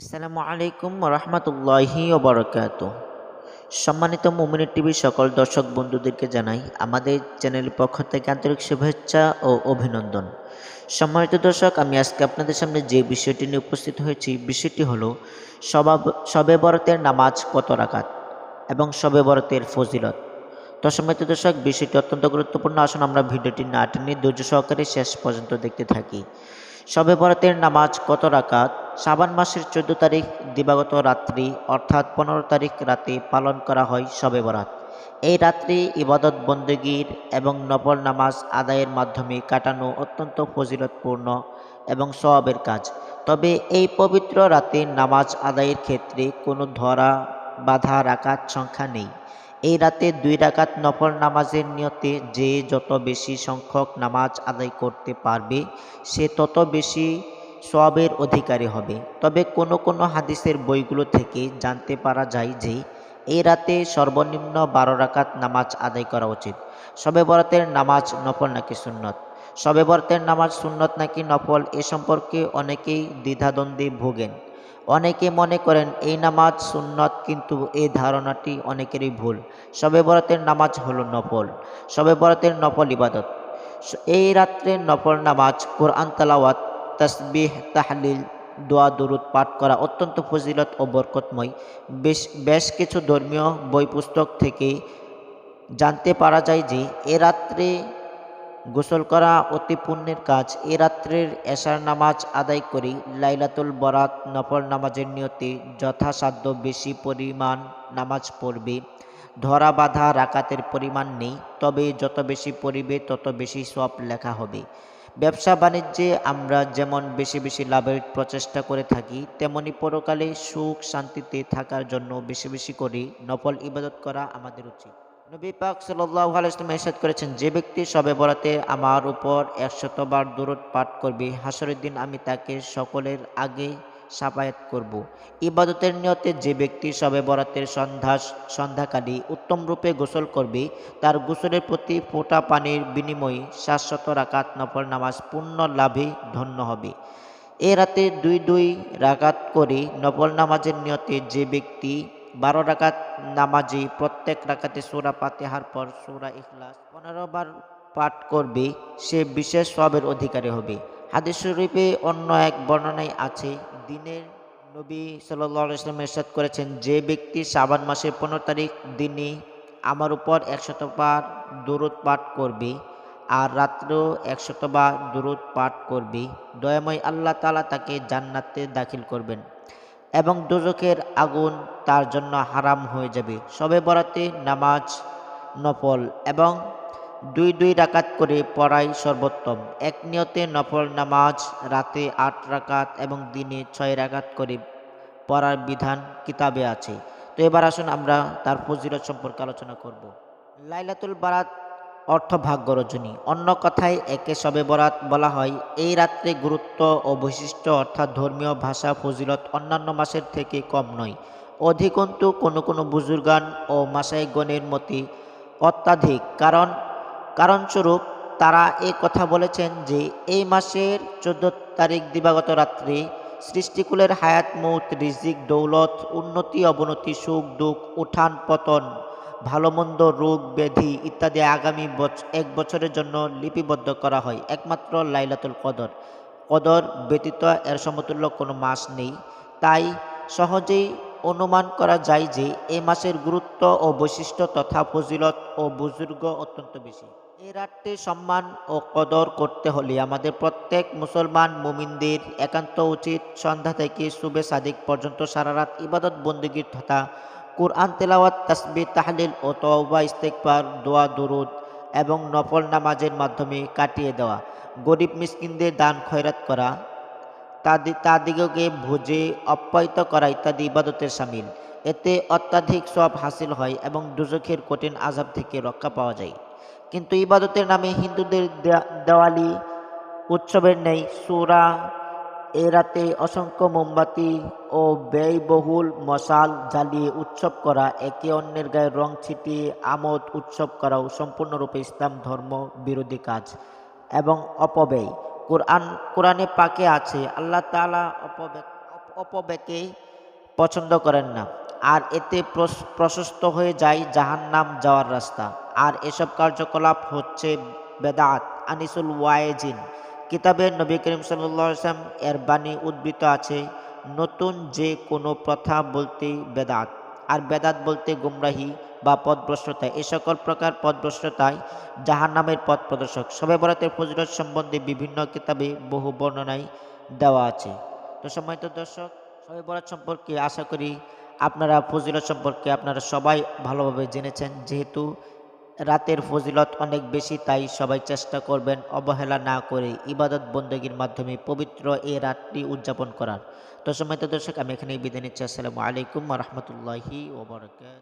আসসালামু আলাইকুম রহমতুল্লাহি ওবরকাত সম্মানিত মুমিনী টিভির সকল দর্শক বন্ধুদেরকে জানাই, আমাদের চ্যানেলের পক্ষ থেকে আন্তরিক শুভেচ্ছা ও অভিনন্দন। সম্মানিত দর্শক, আমি আজকে আপনাদের সামনে যে বিষয়টি নিয়ে উপস্থিত হয়েছি, বিষয়টি হলো সবাব সবে বরতের নামাজ কত রাকাত এবং সবে বরতের ফজিলত। তো সম্মানিত দর্শক, বিষয়টি অত্যন্ত গুরুত্বপূর্ণ। আসুন আমরা ভিডিওটি না টেনে ধৈর্য সহকারে শেষ পর্যন্ত দেখতে থাকি। শবে বরাতের নামাজ কত রাকাত? শাবান মাসের চোদ্দ তারিখ দিবাগত রাত্রি, অর্থাৎ পনেরো তারিখ রাতে পালন করা হয় শবে বরাত। এই রাত্রি ইবাদত, বন্দগীর এবং নফল নামাজ আদায়ের মাধ্যমে কাটানো অত্যন্ত ফজিলতপূর্ণ এবং সওয়াবের কাজ। তবে এই পবিত্র রাতে নামাজ আদায়ের ক্ষেত্রে কোনো ধরা বাধা রাখার সংখ্যা নেই। এই রাতে দুই রাকাত নফল নামাজের নিয়তে যে যত বেশি সংখ্যক নামাজ আদায় করতে পারবে, সে তত বেশি সওয়াবের অধিকারী হবে। তবে কোনো কোনো হাদিসের বইগুলো থেকে জানতে পারা যায় যে, এই রাতে সর্বনিম্ন বারো রাকাত নামাজ আদায় করা উচিত। সবে বরাতের নামাজ নফল নাকি সুন্নত? সবে বরাতের নামাজ সুন্নত নাকি নফল এ সম্পর্কে অনেকেই দ্বিধাদ্বন্দ্বে ভোগেন। অনেকে মনে করেন এই নামাজ সুন্নত, কিন্তু এই ধারণাটি অনেকেরই ভুল। সবে বরাতের নামাজ হলো নফল, সবে বরাতের নফল ইবাদত। এই রাত্রে নফল নামাজ, কোরআন তালাওয়াত, তসবিহ, তাহলিল, দোয়া, দরুদ পাঠ করা অত্যন্ত ফজিলত ও বরকতময়। বেশ বেশ কিছু ধর্মীয় বই পুস্তক থেকে জানতে পারা যায় যে, এ রাত্রে গোসল করা অতি পুণ্যের কাজ। এ রাত্রের এশার নামাজ আদায় করি, লাইলাতুল বরাত, নফল নামাজের নিয়তে, যথাসাধ্য বেশি পরিমাণ নামাজ পড়বে। ধরা বাঁধা রাকাতের পরিমাণ নেই, তবে যত বেশি পড়িবে তত বেশি সব লেখা হবে। ব্যবসা বাণিজ্যে আমরা যেমন বেশি বেশি লাভের প্রচেষ্টা করে থাকি, তেমনি পরকালে সুখ শান্তিতে থাকার জন্য বেশি বেশি করে নফল ইবাদত করা আমাদের উচিত। নবী পাক সাল্লাহ আলাইসলাম এরশাদ করেছেন, যে ব্যক্তি সবে বরাতে আমার উপর একশতবার দূরত পাঠ করবে, হাসরের দিন আমি তাকে সকলের আগে সাফায়াত করব। ইবাদতের নিয়তে যে ব্যক্তি সবে বরাতের সন্ধ্যা সন্ধ্যাকালী উত্তম রূপে গোসল করবে, তার গোসলের প্রতি ফোঁটা পানির বিনিময়ে শাশ্বত রাকাত নফল নামাজ পূর্ণ লাভে ধন্য হবে এ রাতে দুই দুই রাকাত করে নফল নামাজের নিয়তে যে ব্যক্তি বারো রাকাত নামাজি, প্রত্যেক রাকাতে সুরা পাতেহার পর সুরা ইখলাস। পনেরো বার পাঠ করবে, সে বিশেষ সবের অধিকারী হবে। হাদিস শরীফে অন্য এক বর্ণনায় আছে, দিনের নবী সাল্লাম এরশাদ করেছেন, যে ব্যক্তি সাবান মাসের পনেরো তারিখ দিনে আমার উপর একশতবার দূরত পাঠ করবে আর রাত্রেও একশতবার দূরত পাঠ করবে, দয়াময় আল্লাহ তালা তাকে জান্নাতে দাখিল করবেন। এবং দুজকের আগুন তার জন্য হারাম হয়ে যাবে। সবে বরাতে নামাজ, নফল এবং দুই দুই রাকাত করে পড়াই সর্বোত্তম। এক নিয়তে নফল নামাজ রাতে আট রাকাত এবং দিনে ছয় রাকাত করে পড়ার বিধান কিতাবে আছে। তো এবার আসুন আমরা তার ফজিলত সম্পর্কে আলোচনা করব। লাইলাতুল বারাত অর্থ ভাগ্য রজনী অন্য কথায়, একে সবে বরাত বলা হয়। এই রাত্রে গুরুত্ব ও বৈশিষ্ট্য, অর্থাৎ ধর্মীয় ভাষা, ফজিলত অন্যান্য মাসের থেকে কম নয়। অধিকন্তু, কোনো কোনো বুজুর্গান ও মাসাইগণের মতে অত্যাধিক। কারণ, কারণস্বরূপ তারা এ কথা বলেছেন যে, এই মাসের চোদ্দ তারিখ দিবাগত রাত্রে সৃষ্টিকুলের হায়াত, মৌত, রিজিক, দৌলত, উন্নতি, অবনতি, সুখ, দুঃখ, উঠান, পতন ভালো মন্দ রোগ ব্যাধি ইত্যাদি আগামী এক বছরের জন্য লিপিবদ্ধ করা হয়। একমাত্র লাইলাতুল কদর। কদর ব্যতীত এর সমতুল্য কোনো মাস নেই। তাই সহজেই অনুমান করা যায় যে এ মাসের গুরুত্ব ও বৈশিষ্ট্য তথা ফজিলত ও বুজুর্গ অত্যন্ত বেশি। এই রাতটি সম্মান ও কদর করতে হলে আমাদের প্রত্যেক মুসলমান মুমিনদের একান্ত উচিত সন্ধ্যা থেকে সুবে সাদিক পর্যন্ত সারা রাত ইবাদত বন্দীগীর তথা কোরআন, তেলাওয়াত তাসবি তাহলিল ও তওবা ইস্তেকবার দোয়া, দুরুদ এবং নফল নামাজের মাধ্যমে কাটিয়ে দেওয়া। গরিব মিসকিনদের দান, খয়রাত করা তাদিগকে ভোজে অপ্যায়িত করা ইত্যাদি ইবাদতের সামিল। এতে অত্যাধিক সব হাসিল হয় এবং দুজখের কঠিন আজাব থেকে রক্ষা পাওয়া যায়। কিন্তু ইবাদতের নামে হিন্দুদের দেওয়ালি উৎসবের নেই। সুরা এ রাতে অসংখ্য মোমবাতি ও ব্যয়বহুল মশাল জ্বালিয়ে উৎসব করা, একে অন্যের গায়ে রং ছিটিয়ে আমোদ উৎসব করাও সম্পূর্ণরূপে ইসলাম ধর্ম বিরোধী কাজ এবং অপব্যয়। কোরআন, কোরআনে পাকে আছে, আল্লাহ তালা অপব্যকে পছন্দ করেন না। আর এতে প্রশস্ত হয়ে যায় জাহান্নাম যাওয়ার রাস্তা। আর এসব কার্যকলাপ হচ্ছে বেদাত, আনিসুল ওয়ায়েজিন। কিতাবে নবী করিম সাল্লাম এর বাণী উদ্বৃত আছে, নতুন যে কোনো প্রথা বলতে বেদাত, আর বেদাত বলতে গুমরাহি বা পথভ্রষ্টতা এ সকল প্রকার পথভ্রষ্টতায় জাহান নামের পথ প্রদর্শক। সবে বরাতের ফজিলত সম্বন্ধে বিভিন্ন কিতাবে বহু বর্ণনায় দেওয়া আছে। তো সম্মানিত দর্শক, সবে বরাত সম্পর্কে আশা করি আপনারা ফজিলত সম্পর্কে আপনারা সবাই ভালোভাবে জেনেছেন, যেহেতু রাতের ফজিলত অনেক বেশি, তাই সবাই চেষ্টা করবেন অবহেলা না করে ইবাদত বন্দগীর মাধ্যমে পবিত্র এই রাতটি উদযাপন করার। তো সম্মানিত দর্শক, আমি এখানেই বিদায় নিচ্ছি। আসসালামু আলাইকুম রহমতুল্লাহি ওবরাকাত